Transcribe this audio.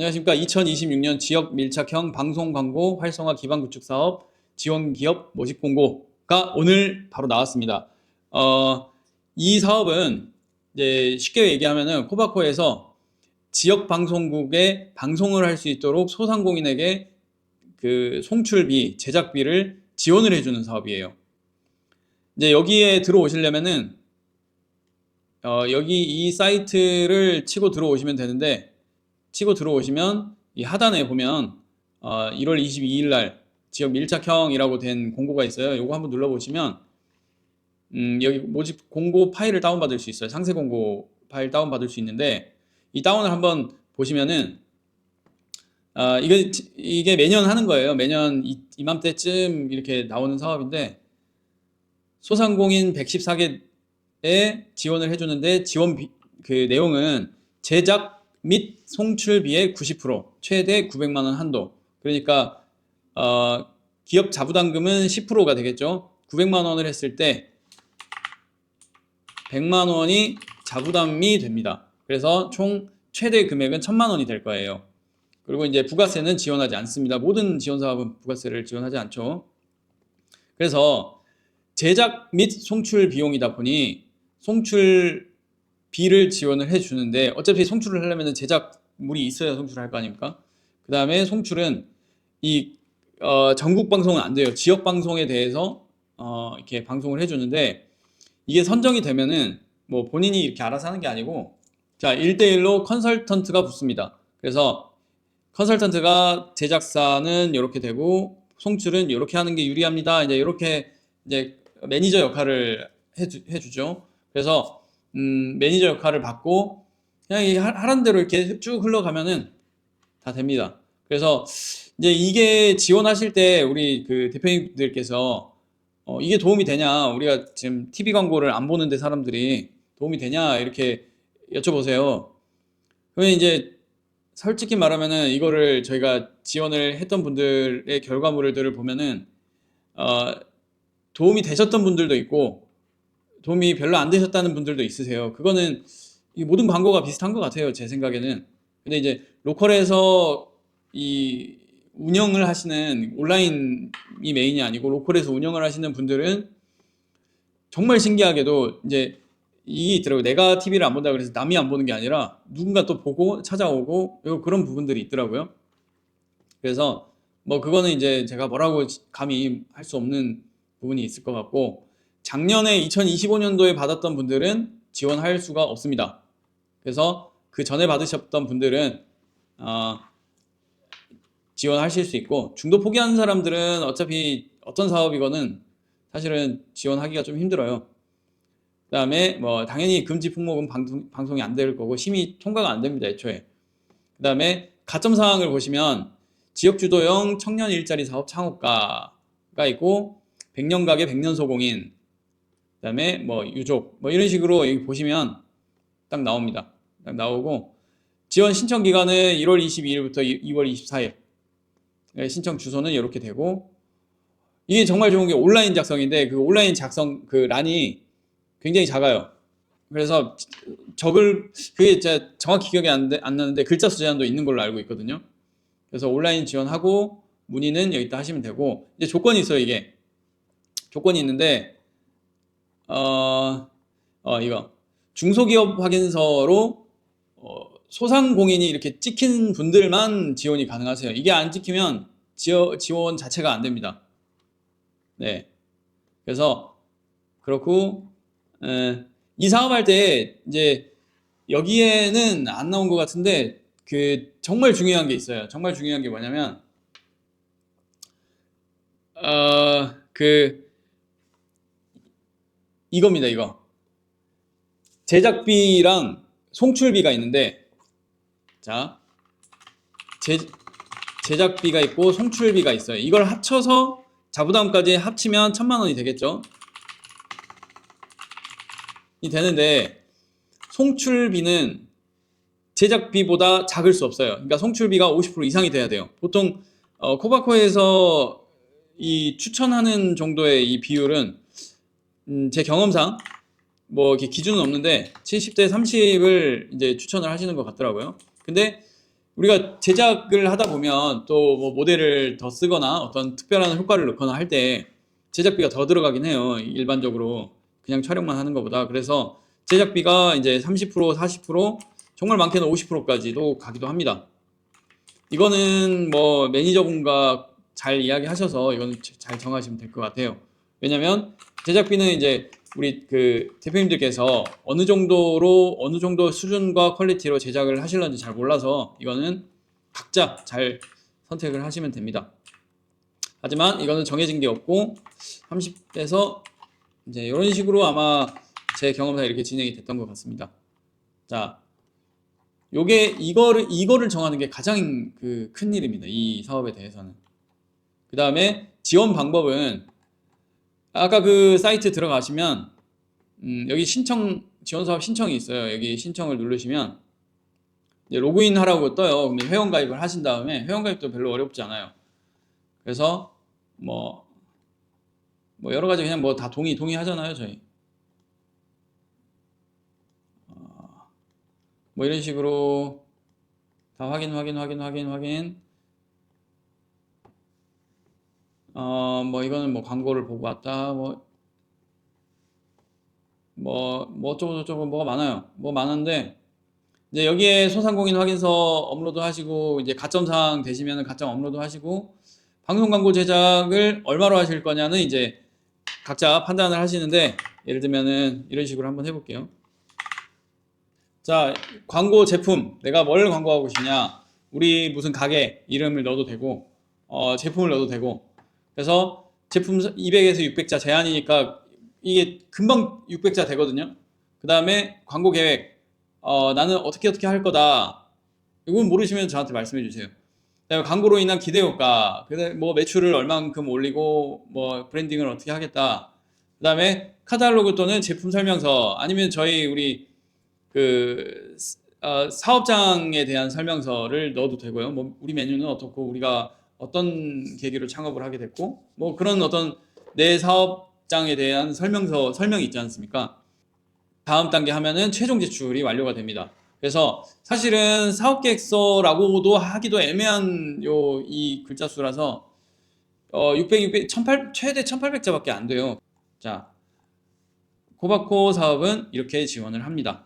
안녕하십니까. 2026년 지역 밀착형 방송 광고 활성화 기반 구축 사업 지원 기업 모집 공고가 오늘 바로 나왔습니다. 어, 이 사업은 이제 쉽게 얘기하면은 코바코에서 지역 방송국에 방송을 할 수 있도록 소상공인에게 그 송출비, 제작비를 지원을 해주는 사업이에요. 이제 여기에 들어오시려면은 어, 여기 이 사이트를 치고 들어오시면 되는데 치고 들어오시면 이 하단에 보면 어, 1월 22일 날 지역 밀착형이라고 된 공고가 있어요. 요거 한번 눌러보시면 음, 여기 모집 공고 파일을 다운받을 수 있어요. 상세 공고 파일 다운받을 수 있는데 이 다운을 한번 보시면은 아, 이게, 이게 매년 하는 거예요. 매년 이, 이맘때쯤 이렇게 나오는 사업인데 소상공인 114개에 지원을 해주는데 지원 비, 그 내용은 제작 및 송출비의 90% 최대 900만 원 한도. 그러니까 어, 기업 자부담금은 10%가 되겠죠. 900만 원을 했을 때 100만 원이 자부담이 됩니다. 그래서 총 최대 금액은 1000만 원이 될 거예요. 그리고 이제 부가세는 지원하지 않습니다. 모든 지원 사업은 부가세를 지원하지 않죠. 그래서 제작 및 송출 비용이다 보니 송출 비를 지원을 해 주는데 어차피 송출을 하려면 제작물이 있어야 송출을 할 거 아닙니까? 그 다음에 송출은 이 어, 전국 방송은 안 돼요. 지역 방송에 대해서 어, 이렇게 방송을 해주는데 이게 선정이 되면은 뭐 본인이 이렇게 알아서 하는 게 아니고 자 1대1로 컨설턴트가 붙습니다. 그래서 컨설턴트가 제작사는 이렇게 되고 송출은 이렇게 하는 게 유리합니다. 이제 이렇게 이제 매니저 역할을 해주, 해주죠. 그래서 음, 매니저 역할을 받고 그냥 이 하- 하라는 대로 이렇게 쭉 흘러가면은 다 됩니다. 그래서 이제 이게 지원하실 때 우리 그 대표님들께서 어, 이게 도움이 되냐 우리가 지금 TV 광고를 안 보는데 사람들이 도움이 되냐 이렇게 여쭤보세요. 그러면 이제 솔직히 말하면은 이거를 저희가 지원을 했던 분들의 결과물들을 보면은 어, 도움이 되셨던 분들도 있고 도움이 별로 안 되셨다는 분들도 있으세요. 그거는 이 모든 광고가 비슷한 것 같아요. 제 생각에는. 근데 이제 로컬에서 이 운영을 하시는 온라인이 메인이 아니고 로컬에서 운영을 하시는 분들은 정말 신기하게도 이제 이게 있더라고요. 내가 TV를 안 본다 그래서 남이 안 보는 게 아니라 누군가 또 보고 찾아오고 요- 그런 부분들이 있더라고요. 그래서 뭐 그거는 이제 제가 뭐라고 감히 할 수 없는 부분이 있을 것 같고 작년에 2025년도에 받았던 분들은 지원할 수가 없습니다. 그래서 그 전에 받으셨던 분들은 어, 지원하실 수 있고 중도 포기하는 사람들은 어차피 어떤 사업이거는 사실은 지원하기가 좀 힘들어요. 그 다음에 뭐 당연히 금지 품목은 방송, 방송이 안 될 거고 심의 통과가 안 됩니다 애초에. 그 다음에 가점 사항을 보시면 지역 주도형 청년 일자리 사업 창업가가 있고 100년 가게 100년 소공인 그다음에 뭐 유족 뭐 이런 식으로 여기 보시면 딱 나옵니다. 딱 나오고 지원 신청 기간은 1월 22일부터 2월 24일 네, 신청 주소는 이렇게 되고 이게 정말 좋은 게 온라인 작성인데 그 온라인 작성 그 란이 굉장히 작아요. 그래서 적을 그게 진짜 정확히 기억이 안, 돼- 안 나는데 글자 수 제한도 있는 걸로 알고 있거든요. 그래서 온라인 지원하고 문의는 여기다 하시면 되고 이제 조건이 있어요 이게 조건이 있는데 어, 어 이거 중소기업 확인서로 어, 소상공인이 이렇게 찍힌 분들만 지원이 가능하세요. 이게 안 찍히면 지원, 지원 자체가 안 됩니다. 네. 그래서 그렇고 에, 이 사업할 때 이제 여기에는 안 나온 것 같은데 그 정말 중요한 게 있어요. 정말 중요한 게 뭐냐면 어그 이겁니다. 이거 제작비랑 송출비가 있는데 자 제, 제작비가 있고 송출비가 있어요. 이걸 합쳐서 자부담까지 합치면 천만 원이 되겠죠. 이 되는데 송출비는 제작비보다 작을 수 없어요. 그러니까 송출비가 50% 이상이 돼야 돼요. 보통 어, 코바코에서 이 추천하는 정도의 이 비율은 음, 제 경험상 뭐 이렇게 기준은 없는데 70대 30을 이제 추천을 하시는 것 같더라고요. 근데 우리가 제작을 하다 보면 또 뭐 모델을 더 쓰거나 어떤 특별한 효과를 넣거나 할 때 제작비가 더 들어가긴 해요. 일반적으로 그냥 촬영만 하는 것보다. 그래서 제작비가 이제 30% 40% 정말 많게는 50%까지도 가기도 합니다. 이거는 뭐 매니저분과 잘 이야기하셔서 이거는 잘 정하시면 될 것 같아요. 왜냐면 제작비는 이제 우리 그 대표님들께서 어느 정도로 어느 정도 수준과 퀄리티로 제작을 하실런지 잘 몰라서 이거는 각자 잘 선택을 하시면 됩니다. 하지만 이거는 정해진 게 없고 30에서 이제 이런 식으로 아마 제 경험상 이렇게 진행이 됐던 것 같습니다. 자, 요게 이거를 이거를 정하는 게 가장 그 큰 일입니다. 이 사업에 대해서는. 그 다음에 지원 방법은 아까 그 사이트 들어가시면 음, 여기 신청 지원 사업 신청이 있어요. 여기 신청을 누르시면 로그인 하라고 떠요. 근데 회원 가입을 하신 다음에 회원 가입도 별로 어렵지 않아요. 그래서 뭐, 뭐 여러 가지 그냥 뭐 다 동의 동의 하잖아요, 저희. 어, 뭐 이런 식으로 다 확인 확인 확인 확인 확인 어, 뭐 이거는 뭐 광고를 보고 왔다. 뭐 뭐, 뭐 어쩌고 저쩌고 뭐가 많아요. 뭐 많은데 이제 여기에 소상공인 확인서 업로드 하시고 이제 가점상 되시면은 가점 업로드 하시고 방송 광고 제작을 얼마로 하실 거냐는 이제 각자 판단을 하시는데 예를 들면은 이런 식으로 한번 해볼게요. 자, 광고 제품 내가 뭘 광고하고 싶냐? 우리 무슨 가게 이름을 넣어도 되고 어, 제품을 넣어도 되고 그래서 제품 200에서 600자 제한이니까 이게 금방 600자 되거든요. 그 다음에 광고 계획. 어, 나는 어떻게 어떻게 할 거다. 이건 모르시면 저한테 말씀해 주세요. 그다음에 광고로 인한 기대 효과. 뭐 매출을 얼만큼 올리고 뭐 브랜딩을 어떻게 하겠다. 그다음에 카탈로그 또는 제품 설명서 아니면 저희 우리 그 어, 사업장에 대한 설명서를 넣어도 되고요. 뭐 우리 메뉴는 어떻고 우리가 어떤 계기로 창업을 하게 됐고 뭐 그런 어떤 내 사업장에 대한 설명서 설명이 있지 않습니까? 다음 단계 하면은 최종 제출이 완료가 됩니다. 그래서 사실은 사업 계획서라고도 하기도 애매한 요 이 글자 수라서 어 600, 600, 1800 최대 1800자밖에 안 돼요. 자, 코바코 사업은 이렇게 지원을 합니다.